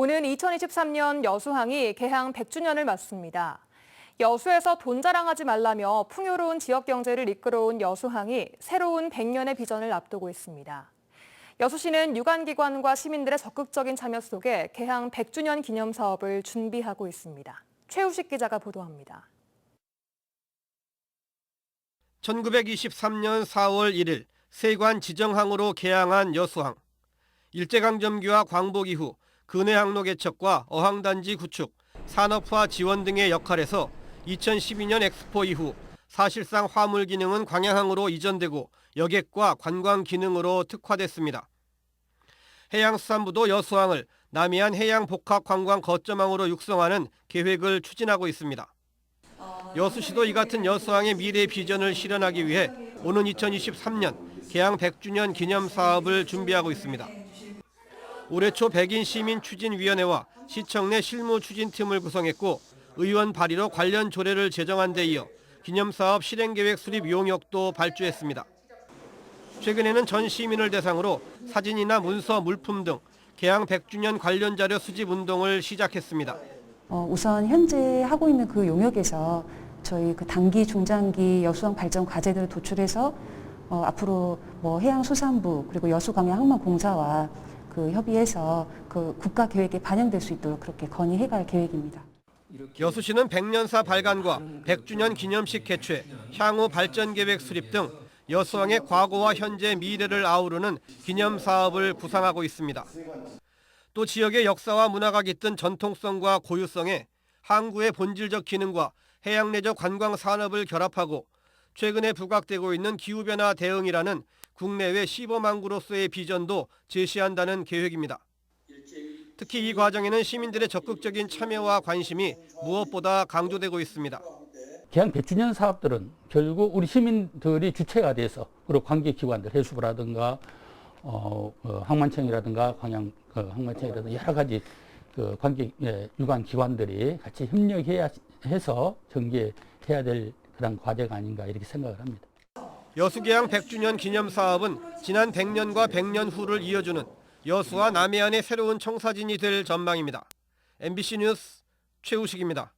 오는 2023년 여수항이 개항 100주년을 맞습니다. 여수에서 돈 자랑하지 말라며 풍요로운 지역 경제를 이끌어온 여수항이 새로운 100년의 비전을 앞두고 있습니다. 여수시는 유관기관과 시민들의 적극적인 참여 속에 개항 100주년 기념 사업을 준비하고 있습니다. 최우식 기자가 보도합니다. 1923년 4월 1일 세관 지정항으로 개항한 여수항. 일제강점기와 광복 이후 근해 항로 개척과 어항단지 구축, 산업화 지원 등의 역할에서 2012년 엑스포 이후 사실상 화물 기능은 광양항으로 이전되고 여객과 관광 기능으로 특화됐습니다. 해양수산부도 여수항을 남해안 해양 복합 관광 거점항으로 육성하는 계획을 추진하고 있습니다. 여수시도 이 같은 여수항의 미래 비전을 실현하기 위해 오는 2023년 개항 100주년 기념 사업을 준비하고 있습니다. 올해 초 백인 시민 추진위원회와 시청 내 실무 추진팀을 구성했고 의원 발의로 관련 조례를 제정한 데 이어 기념 사업 실행 계획 수립 용역도 발주했습니다. 최근에는 전 시민을 대상으로 사진이나 문서, 물품 등 개항 100주년 관련 자료 수집 운동을 시작했습니다. 어, 우선 현재 하고 있는 그 용역에서 저희 그 단기, 중장기 여수항 발전 과제들을 도출해서 어, 앞으로 뭐 해양수산부 그리고 여수광양항만공사와 그 협의해서 그 국가 계획에 반영될 수 있도록 그렇게 건의해갈 계획입니다. 여수시는 100년사 발간과 100주년 기념식 개최, 향후 발전 계획 수립 등 여수항의 과거와 현재 미래를 아우르는 기념 사업을 구상하고 있습니다. 또 지역의 역사와 문화가 깃든 전통성과 고유성에 항구의 본질적 기능과 해양 내적 관광 산업을 결합하고 최근에 부각되고 있는 기후변화 대응이라는 국내외 시범항구로서의 비전도 제시한다는 계획입니다. 특히 이 과정에는 시민들의 적극적인 참여와 관심이 무엇보다 강조되고 있습니다. 개항 100주년 사업들은 결국 우리 시민들이 주체가 돼서 그리고 관계기관들 해수부라든가 어, 어, 항만청이라든가 광양 그 항만청이라든가 여러 가지 그 관계 예, 유관 기관들이 같이 협력해야 해서 전개해야 될 그런 과제가 아닌가 이렇게 생각을 합니다. 여수개항 100주년 기념 사업은 지난 100년과 100년 후를 이어주는 여수와 남해안의 새로운 청사진이 될 전망입니다. MBC 뉴스 최우식입니다.